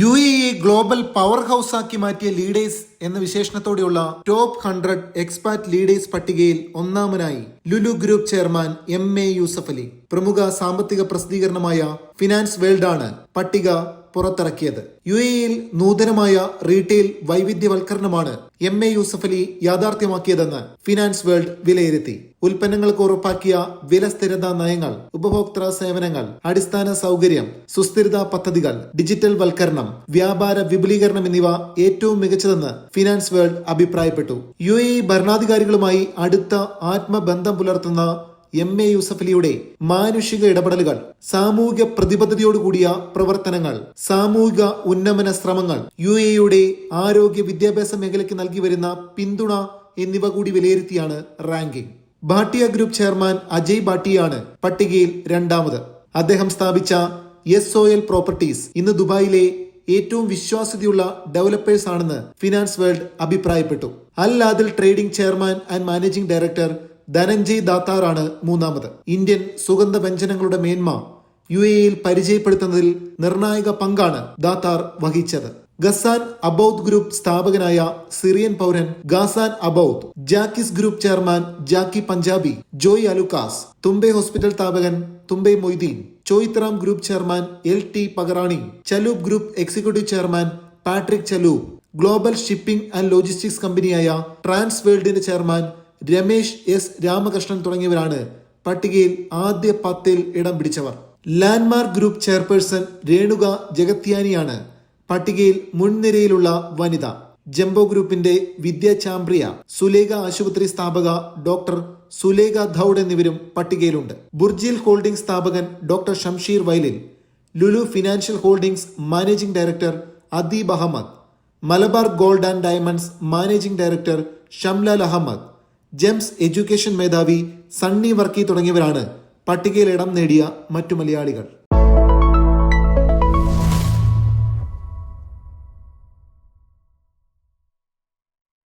U A global power house ആക്കി മാറ്റിയ leaders എന്ന വിശേഷണത്തോടെയുള്ള ടോപ്പ് ഹൺഡ്രഡ് എക്സ്പാറ്റ് ലീഡേഴ്സ് പട്ടികയിൽ ഒന്നാമനായി Lulu group chairman M A Yusuf Ali. പ്രമുഖ സാമ്പത്തിക പ്രസിദ്ധീകരണമായ ഫിനാൻസ് വേൾഡ് ആണ് പട്ടിക പുറത്തിറക്കിയത്. യു എയിൽ നൂതനമായ റീറ്റെയിൽ വൈവിധ്യവൽക്കരണമാണ് എം എ യൂസഫലി യാഥാർത്ഥ്യമാക്കിയതെന്ന് ഫിനാൻസ് വേൾഡ് വിലയിരുത്തി. ഉൽപ്പന്നങ്ങൾക്ക് ഉറപ്പാക്കിയ വില സ്ഥിരത നയങ്ങൾ ഉപഭോക്തൃ സേവനങ്ങൾ അടിസ്ഥാന സൗകര്യം സുസ്ഥിരത പദ്ധതികൾ ഡിജിറ്റൽ വൽക്കരണം വ്യാപാര വിപുലീകരണം എന്നിവ ഏറ്റവും മികച്ചതെന്ന് ഫിനാൻസ് വേൾഡ് അഭിപ്രായപ്പെട്ടു. യു എ ഭരണാധികാരികളുമായി അടുത്ത ആത്മബന്ധം പുലർത്തുന്ന എം എ യൂസഫലിയുടെ മാനുഷിക ഇടപെടലുകൾ സാമൂഹിക പ്രതിബദ്ധതയോടുകൂടിയ പ്രവർത്തനങ്ങൾ സാമൂഹിക ഉന്നമന ശ്രമങ്ങൾ യു എയുടെ ആരോഗ്യ വിദ്യാഭ്യാസ മേഖലയ്ക്ക് നൽകി വരുന്ന പിന്തുണ എന്നിവ കൂടി വിലയിരുത്തിയാണ് ranking Bhatia group chairman Ajay ഭാട്ടിയാണ് പട്ടികയിൽ രണ്ടാമത്. അദ്ദേഹം സ്ഥാപിച്ച എസ് ഒ എൽ പ്രോപ്പർട്ടീസ് ഇന്ന് ദുബായിലെ ഏറ്റവും വിശ്വാസ്യതയുള്ള ഡെവലപ്പേഴ്സ് ആണെന്ന് ഫിനാൻസ് വേൾഡ് അഭിപ്രായപ്പെട്ടു. Al Adil trading chairman and managing director Dhananjay ദാത്താറാണ് മൂന്നാമത്. ഇന്ത്യൻ സുഗന്ധ വ്യഞ്ജനങ്ങളുടെ മേന്മ യു എയിൽ പരിചയപ്പെടുത്തുന്നതിൽ നിർണായക പങ്കാണ് ദാത്താർ വഹിച്ചത്. ഗസാൻ അബൌദ് ഗ്രൂപ്പ് സ്ഥാപകനായ സിറിയൻ പൗരൻ Ghassan Aboud Jacky's group chairman Jacky Panjabi Joy Alukkas Thumbay hospital സ്ഥാപകൻ Thumbay Moideen Choithram group chairman L T Pagarani Chalhoub group executive chairman Patrick Chalhoub global shipping and logistics കമ്പനിയായ trans വേൾഡിന്റെ chairman Ramesh S Ramakrishnan തുടങ്ങിയവരാണ് പട്ടികയിൽ ആദ്യ പത്തിൽ ഇടം പിടിച്ചവർ. Landmark group chairperson Renuka ജഗത്യാനിയാണ് പട്ടികയിൽ മുൻനിരയിലുള്ള വനിത. ജംബോ ഗ്രൂപ്പിന്റെ വിദ്യ ചാമ്പ്രിയ സുലേഖ ആശുപത്രി സ്ഥാപക ഡോക്ടർ സുലേഖ ധൌഡ് എന്നിവരും പട്ടികയിലുണ്ട്. ബുർജിൽ ഹോൾഡിംഗ് സ്ഥാപകൻ doctor Shamsheer Vayalil Lulu financial holdings managing director Adeeb Ahmed Malabar gold and diamonds managing director Shamlal Ahmed GEMS education മേധാവി സണ്ണി വർക്കി തുടങ്ങിയവരാണ് പട്ടികയിൽ ഇടം നേടിയ മറ്റു മലയാളികൾ.